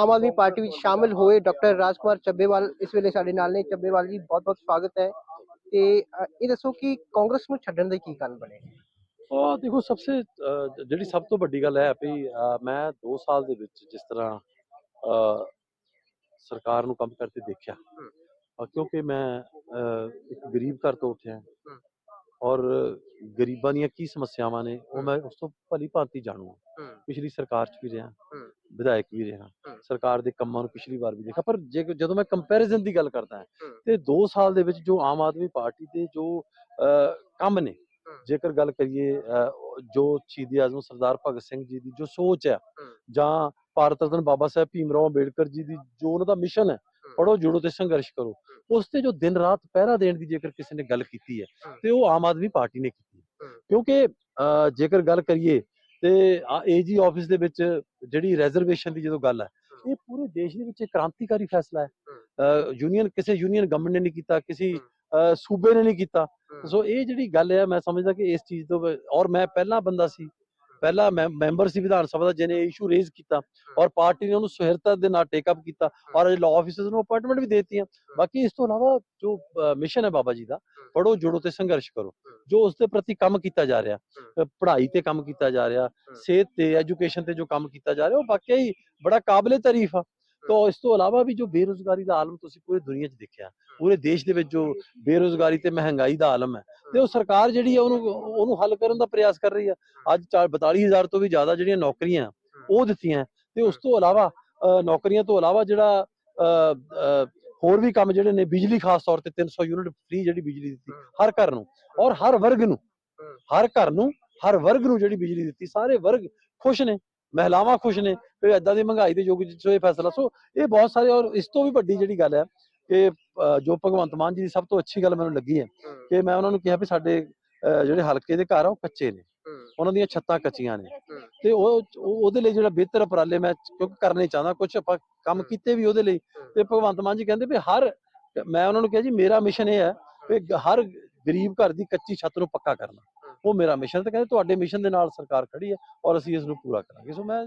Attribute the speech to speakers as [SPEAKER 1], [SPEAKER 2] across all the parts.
[SPEAKER 1] Aam Aadmi party ਵਿੱਚ ਸ਼ਾਮਿਲ ਹੋਏ ਡਾਕਟਰ ਰਾਜਕੁਮਾਰ ਚੱਬੇਵਾਲ ਇਸ ਵੇਲੇ ਸਾਡੇ ਨਾਲ ਨੇ। ਚੱਬੇਵਾਲ ਜੀ ਬਹੁਤ ਬਹੁਤ ਸਵਾਗਤ ਹੈ। ਤੇ ਇਹ ਦੱਸੋ ਕਿ ਕਾਂਗਰਸ ਨੂੰ ਛੱਡਣ ਦੇ ਕੀ ਕਾਰਨ ਬਣੇ?
[SPEAKER 2] ਆ ਦੇਖੋ ਸਭ ਸੇ ਜਿਹੜੀ ਸਭ ਤੋਂ ਵੱਡੀ ਗੱਲ ਹੈ ਵੀ ਮੈਂ 2 ਸਾਲ ਦੇ ਵਿੱਚ ਜਿਸ ਤਰ੍ਹਾਂ ਸਰਕਾਰ ਨੂੰ ਕੰਮ ਕਰਦੇ ਦੇਖਿਆ। ਕਿਉਂਕਿ ਮੈਂ ਇੱਕ ਗਰੀਬ ਘਰ ਤੋਂ ਉੱਠਿਆ। ਔਰ ਗਰੀਬਾਂ ਦੀਆਂ ਕੀ ਸਮੱਸਿਆਵਾਂ ਨੇ ਉਹ ਮੈਂ ਉਸ ਤੋਂ ਭਲੀ ਭਾਂਤੀ ਜਾਣੂ ਹਾਂ। ਪਿਛਲੀ ਸਰਕਾਰ 'ਚ ਵੀ ਰਿਹਾ। ਵਿਧਾਇਕ ਵੀ ਰਿਹਾ ਸਰਕਾਰ ਦੇ ਕੰਮਾਂ ਨੂੰ ਪਿਛਲੀ ਵਾਰ ਵੀ ਦੇਖਿਆ। ਪਰ ਜੇ ਜਦੋਂ ਮੈਂ ਕੰਪੈਰੀਜ਼ਨ ਦੀ ਗੱਲ ਕਰਦਾ ਤੇ 2 ਸਾਲ ਦੇ ਵਿੱਚ ਜੋ ਆਮ ਆਦਮੀ ਪਾਰਟੀ ਦੇ ਜੋ ਕੰਮ ਨੇ ਜੇਕਰ ਗੱਲ ਕਰੀਏ ਜੋ ਸ਼ਹੀਦ ਆਜ਼ਮ ਸਰਦਾਰ ਭਗਤ ਸਿੰਘ ਜੀ ਦੀ ਜੋ ਸੋਚ ਹੈ ਜਾਂ ਭਾਰਤ ਰਤਨ ਬਾਬਾ ਸਾਹਿਬ ਭੀਮਰਾਓ ਅੰਬੇਡਕਰ ਜੀ ਦੀ ਜੋ ਉਹਨਾਂ ਦਾ ਮਿਸ਼ਨ ਹੈ ਪੜੋ ਜੁੜੋ ਤੇ ਸੰਘਰਸ਼ ਕਰੋ ਉਸ ਤੇ ਜੋ ਦਿਨ ਰਾਤ ਪਹਿਰਾ ਦੇਣ ਦੀ ਜੇਕਰ ਕਿਸੇ ਨੇ ਗੱਲ ਕੀਤੀ ਹੈ ਤੇ ਉਹ ਆਮ ਆਦਮੀ ਪਾਰਟੀ ਨੇ ਕੀਤੀ ਕਿਉਂਕਿ ਜੇਕਰ ਗੱਲ ਕਰੀਏ ਤੇ ਏਜੀ ਆਫਿਸ ਦੇ ਵਿੱਚ ਜਿਹੜੀ ਰਿਜ਼ਰਵੇਸ਼ਨ ਦੀ ਜਦੋਂ ਗੱਲ ਹੈ ਇਹ ਪੂਰੇ ਦੇਸ਼ ਦੇ ਵਿੱਚ ਇੱਕ ਕ੍ਰਾਂਤੀਕਾਰੀ ਫੈਸਲਾ ਹੈ। ਯੂਨੀਅਨ ਕਿਸੇ ਯੂਨੀਅਨ ਗਵਰਨਮੈਂਟ ਨੇ ਨਹੀਂ ਕੀਤਾ ਕਿਸੇ ਸੂਬੇ ਨੇ ਨਹੀਂ ਕੀਤਾ। ਸੋ ਇਹ ਜਿਹੜੀ ਗੱਲ ਹੈ ਮੈਂ ਸਮਝਦਾ ਕਿ ਇਸ ਚੀਜ਼ ਤੋਂ ਔਰ ਮੈਂ ਪਹਿਲਾ ਬੰਦਾ ਸੀ ਪਹਿਲਾ ਮੈਂਬਰ ਸੀ ਵਿਧਾਨ ਸਭਾ ਦਾ ਜਿਹਨੇ ਇਸ਼ੂ ਰੇਜ਼ ਕੀਤਾ ਔਰ ਪਾਰਟੀ ਨੇ ਉਹਨੂੰ ਸੁਹਿਰਤਾ ਦੇ ਨਾਲ ਟੇਕ ਅਪ ਕੀਤਾ ਔਰ ਅਜ ਲਾਅ ਆਫਿਸਰਸ ਨੂੰ ਅਪਾਇੰਟਮੈਂਟ ਵੀ ਦਿੱਤੀਆਂ। ਬਾਕੀ ਇਸ ਤੋਂ ਇਲਾਵਾ ਜੋ ਮਿਸ਼ਨ ਹੈ ਬਾਬਾ ਜੀ ਦਾ ਪੜੋ ਜੁੜੋ ਤੇ ਸੰਘਰਸ਼ ਕਰੋ। ਜੋ ਉਸ ਦੇ ਪ੍ਰਤੀ ਕੰਮ ਕੀਤਾ ਜਾ ਰਿਹਾ ਪੜ੍ਹਾਈ ਤੇ ਕੰਮ ਕੀਤਾ ਜਾ ਰਿਹਾ ਸਿਹਤ ਤੇ ਐਜੂਕੇਸ਼ਨ ਤੇ ਜੋ ਕੰਮ ਕੀਤਾ ਜਾ ਰਿਹਾ ਉਹ ਵਾਕਿਆ ਹੀ ਬੜਾ ਕਾਬਲੇ ਤਾਰੀਫ ਆ। ਤੋਂ ਇਸ ਤੋਂ ਇਲਾਵਾ ਵੀ ਜੋ ਬੇਰੁਜ਼ਗਾਰੀ ਦਾ ਆਲਮ ਤੁਸੀਂ ਪੂਰੀ ਦੁਨੀਆ 'ਚ ਦੇਖਿਆ ਪੂਰੇ ਦੇਸ਼ ਦੇ ਵਿੱਚ ਜੋ ਬੇਰੁਜ਼ਗਾਰੀ ਤੇ ਮਹਿੰਗਾਈ ਦਾ ਆਲਮ ਹੈ ਤੇ ਉਹ ਸਰਕਾਰ ਜਿਹੜੀ ਹੈ ਉਹਨੂੰ ਉਹਨੂੰ ਹੱਲ ਕਰਨ ਦਾ ਪ੍ਰਯਾਸ ਕਰ ਰਹੀ ਹੈ ਅੱਜ 42000 ਤੋਂ ਵੀ ਜ਼ਿਆਦਾ ਜਿਹੜੀਆਂ ਨੌਕਰੀਆਂ ਉਹ ਦਿੱਤੀਆਂ। ਤੇ ਉਸ ਤੋਂ ਇਲਾਵਾ ਨੌਕਰੀਆਂ ਤੋਂ ਇਲਾਵਾ ਜਿਹੜਾ ਹੋਰ ਵੀ ਕੰਮ ਜਿਹੜੇ ਨੇ, ਬਿਜਲੀ ਖਾਸ ਤੌਰ ਤੇ 300 ਯੂਨਿਟ ਫ੍ਰੀ ਜਿਹੜੀ ਬਿਜਲੀ ਦਿੱਤੀ ਹਰ ਘਰ ਨੂੰ। ਔਰ ਹਰ ਵਰਗ ਨੂੰ, ਹਰ ਘਰ ਨੂੰ, ਹਰ ਵਰਗ ਨੂੰ ਜਿਹੜੀ ਬਿਜਲੀ ਦਿੱਤੀ। ਸਾਰੇ ਵਰਗ ਖੁਸ਼ ਨੇ, ਮਹਿਲਾਵਾਂ ਖੁਸ਼ ਨੇ ਵੀ ਏਦਾਂ ਦੀ ਮਹਿੰਗਾਈ ਦੇ ਯੁੱਗ ਚ ਇਹ ਫੈਸਲਾ, ਸੋ ਇਹ ਬਹੁਤ ਸਾਰੇ ਔਰ ਇਸ ਤੋਂ ਵੀ ਵੱਡੀ ਜਿਹੜੀ ਗੱਲ ਹੈ ਕਿ ਜੋ ਭਗਵੰਤ ਮਾਨ ਜੀ ਦੀ ਸਭ ਤੋਂ ਅੱਛੀ ਗੱਲ ਮੈਨੂੰ ਲੱਗੀ ਹੈ ਕਿ ਮੈਂ ਉਹਨਾਂ ਨੂੰ ਕਿਹਾ ਵੀ ਸਾਡੇ ਜਿਹੜੇ ਹਲਕੇ ਦੇ ਘਰ ਆ ਉਹ ਕੱਚੇ ਨੇ। ਉਹਨਾਂ ਦੀਆਂ ਛੱਤਾਂ ਕੱਚੀਆਂ ਨੇ। ਤੇ ਉਹ ਉਹ- ਉਹਦੇ ਲਈ ਜਿਹੜਾ ਬਿਹਤਰ ਉਪਰਾਲੇ ਮੈਂ ਕਿਉਂਕਿ ਕਰਨੇ ਚਾਹੁੰਦਾ ਕੁਝ ਆਪਾਂ ਕੰਮ ਕੀਤੇ ਵੀ ਉਹਦੇ ਲਈ। ਤੇ ਭਗਵੰਤ ਮਾਨ ਜੀ ਕਹਿੰਦੇ ਵੀ ਹਰ ਮੈਂ ਉਹਨਾਂ ਨੂੰ ਕਿਹਾ ਜੀ ਮੇਰਾ ਮਿਸ਼ਨ ਇਹ ਹੈ ਵੀ ਹਰ ਗਰੀਬ ਘਰ ਦੀ ਕੱਚੀ ਛੱਤ ਨੂੰ ਪੱਕਾ ਕਰਨਾ। ਉਹ ਮੇਰਾ ਮਿਸ਼ਨ ਤੇ ਕਹਿੰਦੇ ਤੁਹਾਡੇ ਮਿਸ਼ਨ ਦੇ ਨਾਲ ਸਰਕਾਰ ਖੜੀ ਹੈ ਔਰ ਅਸੀਂ ਇਸ ਨੂੰ ਪੂਰਾ ਕਰਾਂਗੇ। ਸੋ ਮੈਂ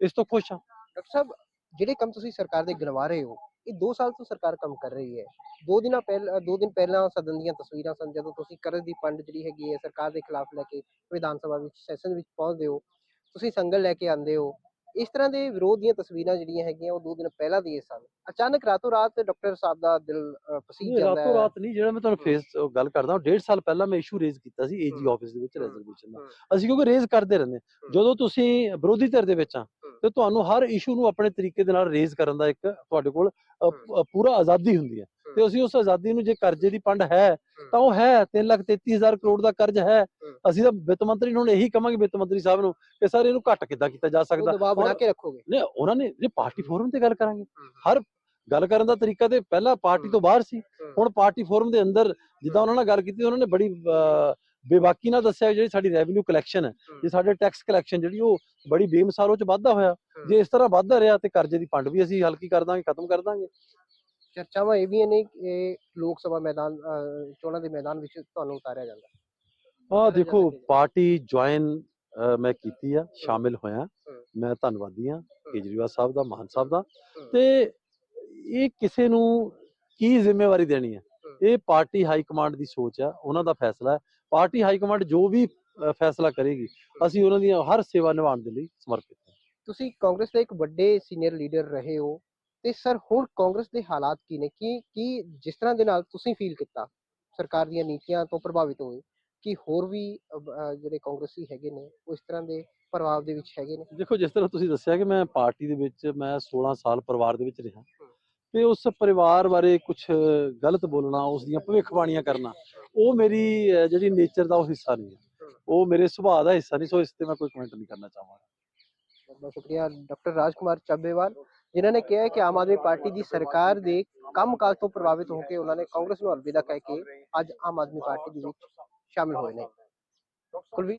[SPEAKER 2] ਇਸ ਤੋਂ ਖੁਸ਼ ਹਾਂ।
[SPEAKER 1] ਡਾਕਟਰ ਸਾਹਿਬ ਜਿਹੜੇ ਕੰਮ ਤੁਸੀਂ ਸਰਕਾਰ ਦੇ ਗਿਣਵਾ ਰਹੇ ਹੋ ਇਹ 2 ਸਾਲ ਤੋਂ ਸਰਕਾਰ ਕੰਮ ਕਰ ਰਹੀ ਹੈ। ਦੋ ਦਿਨਾਂ ਪਹਿਲਾਂ ਦੋ ਦਿਨ ਪਹਿਲਾਂ ਸਦਨ ਦੀਆਂ ਤਸਵੀਰਾਂ ਸਨ ਜਦੋਂ ਤੁਸੀਂ ਕਰਜ਼ ਦੀ ਪੰਡ ਜਿਹੜੀ ਹੈਗੀ ਹੈ ਸਰਕਾਰ ਦੇ ਖਿਲਾਫ ਲੈ ਕੇ ਵਿਧਾਨ ਸਭਾ ਵਿੱਚ ਸੈਸ਼ਨ ਵਿੱਚ ਪਹੁੰਚਦੇ ਹੋ ਤੁਸੀਂ ਸੰਗਲ ਲੈ ਕੇ ਆਉਂਦੇ ਹੋ। ਇਸ ਤਰ੍ਹਾਂ ਦੇ ਵਿਰੋਧ ਦੀਆਂ ਤਸਵੀਰਾਂ ਜਿਹੜੀਆਂ ਹੈਗੀਆਂ ਉਹ ਦੋ ਦਿਨ ਪਹਿਲਾਂ ਦੀਆਂ ਸਨ। ਅਚਾਨਕ ਰਾਤੋਂ ਰਾਤ ਡਾਕਟਰ ਸਾਹਿਬ ਦਾ ਦਿਲ ਪਸੀਜ ਜਾਂਦਾ
[SPEAKER 2] ਰਾਤੋਂ
[SPEAKER 1] ਹੈ।
[SPEAKER 2] ਰਾਤ ਨਹੀਂ ਜਿਹੜਾ ਮੈਂ ਤੁਹਾਨੂੰ ਫੇਸ ਗੱਲ ਕਰਦਾ ਹਾਂ ਡੇਢ ਸਾਲ ਪਹਿਲਾਂ ਮੈਂ ਇਸ਼ੂ ਰੇਜ਼ ਕੀਤਾ ਸੀ ਏਜੀ ਆਫਿਸ ਦੇ ਵਿੱਚ ਰੈਜ਼ਰਵੇਸ਼ਨ ਦਾ। ਅਸੀਂ ਕਿਉਂਕਿ ਰੇਜ਼ ਕਰਦੇ ਰਹਿੰਦੇ। ਜਦੋਂ ਤੁਸੀਂ ਵਿਰੋਧੀ ਧਿਰ ਦੇ ਵਿੱਚ ਆ। ਤੇ ਤੁਹਾਨੂੰ ਹਰ ਇਸ਼ੂ ਨੂੰ ਆਪਣੇ ਤਰੀਕੇ ਦੇ ਨਾਲ ਰੇਜ਼ ਕਰਨ ਦਾ ਇੱਕ ਤੁਹਾਡੇ ਕੋਲ ਪੂਰਾ ਆਜ਼ਾਦੀ ਹੁੰਦੀ ਹੈ। ਤੇ ਅਸੀਂ ਉਸ ਆਜ਼ਾਦੀ ਨੂੰ ਜੇ ਕਰਜ਼ੇ ਦੀ ਪੰਡ ਹੈ ਤਾਂ ਉਹ ਹੈ 333000 ਕਰੋੜ ਦਾ ਕਰਜ਼ ਹੈ। ਅਸੀਂ ਤਾਂ ਵਿੱਤ ਮੰਤਰੀ ਨੂੰ ਇਹੀ ਕਵਾਂਗੇ ਵਿੱਤ ਮੰਤਰੀ ਸਾਹਿਬ ਨੂੰ ਕਿ ਸਰ ਇਹਨੂੰ ਘੱਟ ਕਿੱਦਾਂ ਕੀਤਾ ਜਾ ਸਕਦਾ।
[SPEAKER 1] ਦਬਾਅ ਬਣਾ ਕੇ ਰੱਖੋਗੇ।
[SPEAKER 2] ਨੇ ਉਹਨਾਂ ਨੇ ਜੇ ਪਾਰਟੀ ਫੋਰਮ ਤੇ ਗੱਲ ਕਰਾਂਗੇ। ਹਰ ਗੱਲ ਕਰਨ ਦਾ ਤਰੀਕਾ ਤੇ ਪਹਿਲਾਂ ਪਾਰਟੀ ਤੋਂ ਬਾਹਰ ਸੀ। ਹੁਣ ਪਾਰਟੀ ਫੋਰਮ ਦੇ ਅੰਦਰ ਜਿੱਦਾਂ ਉਹਨਾਂ ਨਾਲ ਗੱਲ ਕੀਤੀ ਉਹਨਾਂ ਨੇ ਬੜੀ ਬੇਬਾਕੀ ਨਾਲ ਦੱਸਿਆ ਜਿਹੜੀ ਸਾਡੀ ਰੈਵਨਿਊ ਕਲੈਕਸ਼ਨ ਹੈ ਜੇ ਸਾਡੇ ਟੈਕਸ ਕਲੈਕਸ਼ਨ ਜਿਹੜੀ ਉਹ ਬੜੀ ਬੇਮਿਸਾਲ ਉਹ ਚ ਵਾਧਾ ਹੋਇਆ ਜੇ ਇਸ ਤਰ੍ਹਾਂ ਵਾਧਾ ਰਿਹਾ ਤੇ ਕਰਜ਼ੇ ਦੀ ਪੰਡ ਵੀ ਅਸੀਂ ਹਲਕੀ ਕਰ ਦਾਂਗੇ ਖਤਮ ਕਰ ਦਾਂਗੇ।
[SPEAKER 1] ਚਰਚਾਵਾਂ ਇਹ ਵੀ ਨੇ ਕਿ ਲੋਕ ਸਭਾ ਮੈਦਾਨ ਚੋਣਾਂ ਦੇ ਮੈਦਾਨ ਵਿੱਚ ਤੁਹਾਨੂੰ ਉਤਾਰਿਆ ਜਾਂਦਾ।
[SPEAKER 2] ਆ
[SPEAKER 1] ਕਿਹੜਾ
[SPEAKER 2] ਦੇਖੋ ਪਾਰਟੀ ਜੁਆਇਨ ਮੈਂ ਕੀਤੀ ਆ ਸ਼ਾਮਿਲ ਹੋਇਆ। ਮੈਂ ਧੰਨਵਾਦੀ ਆ ਕੇਜਰੀਵਾਲ ਸਾਹਿਬ ਦਾ ਮਾਨ ਸਾਹਿਬ ਦਾ। ਤੇ ਇਹ ਕਿਸੇ ਨੂੰ ਕੀ ਜ਼ਿੰਮੇਵਾਰੀ ਦੇਣੀ ਹੈ। ਇਹ ਪਾਰਟੀ ਹਾਈ ਕਮਾਂਡ ਦੀ ਸੋਚ ਆ ਉਹਨਾਂ ਦਾ ਫੈਸਲਾ ਹੈ। ਪਾਰਟੀ ਹਾਈ ਕਮਾਂਡ ਜੋ ਵੀ ਫੈਸਲਾ ਕਰੇਗੀ ਅਸੀਂ ਉਹਨਾਂ ਦੀਆਂ ਹਰ ਸੇਵਾ ਨਿਭਾਉਣ ਦੇ ਲਈ ਸਮਰਪਿਤ ਹਾਂ।
[SPEAKER 1] ਤੁਸੀਂ ਕਾਂਗਰਸ ਦੇ ਇੱਕ ਵੱਡੇ ਸੀਨੀਅਰ ਲੀਡਰ ਰਹੇ ਹੋ ਤੇ ਸਰ ਹੁਣ ਕਾਂਗਰਸ ਦੇ ਹਾਲਾਤ ਕੀ ਨੇ? ਕੀ ਕੀ ਜਿਸ ਤਰ੍ਹਾਂ ਦੇ ਨਾਲ ਤੁਸੀਂ ਫੀਲ ਕੀਤਾ? ਸਰਕਾਰ ਦੀਆਂ ਨੀਤੀਆਂ ਤੋਂ ਪ੍ਰਭਾਵਿਤ ਹੋਏ ਕਿ ਹੋਰ ਵੀ ਜਿਹੜੇ ਕਾਂਗਰਸੀ ਹੈਗੇ ਨੇ ਉਹ ਇਸ ਤਰ੍ਹਾਂ ਦੇ ਪ੍ਰਭਾਵ ਦੇ ਵਿੱਚ ਹੈਗੇ ਨੇ?
[SPEAKER 2] ਦੇਖੋ ਜਿਸ ਤਰ੍ਹਾਂ ਤੁਸੀਂ ਦੱਸਿਆ ਕਿ ਮੈਂ ਪਾਰਟੀ ਦੇ ਵਿੱਚ ਮੈਂ 16 ਸਾਲ ਪਰਿਵਾਰ ਦੇ ਵਿੱਚ ਰਿਹਾ। ਤੇ ਉਸ ਪਰਿਵਾਰ ਬਾਰੇ ਕੁਝ ਗਲਤ ਬੋਲਣਾ, ਉਸ ਦੀਆਂ ਭਵਿੱਖਬਾਣੀਆਂ ਕਰਨਾ, ਉਹ ਮੇਰੀ ਜਿਹੜੀ ਨੇਚਰ ਦਾ ਉਹ ਹਿੱਸਾ ਨਹੀਂ ਹੈ। ਉਹ ਮੇਰੇ ਸੁਭਾਅ ਦਾ ਹਿੱਸਾ ਨਹੀਂ, ਸੋ ਇਸ ਤੇ ਮੈਂ ਕੋਈ ਕਮੈਂਟ ਨਹੀਂ ਕਰਨਾ ਚਾਹਾਂਗਾ।
[SPEAKER 1] ਬਹੁਤ ਸ਼ੁਕਰੀਆ, ਡਾਕਟਰ ਰਾਜਕੁਮਾਰ ਚੱਬੇਵਾਲ, ਜਿਨ੍ਹਾਂ ਨੇ ਕਿਹਾ ਕਿ ਆਮ ਆਦਮੀ ਪਾਰਟੀ ਦੀ ਸਰਕਾਰ ਦੇ ਕੰਮਕਾਜ ਤੋਂ ਪ੍ਰਭਾਵਿਤ ਹੋ ਕੇ ਉਹਨਾਂ ਨੇ ਕਾਂਗਰਸ ਨੂੰ ਅਲਵਿਦਾ ਕਹਿ ਕੇ ਅੱਜ ਆਮ ਆਦਮੀ ਪਾਰਟੀ ਦੇ ਵਿੱਚ ਸ਼ਾਮਿਲ ਹੋਏ ਨੇ। ਕੁਲਵੀਰ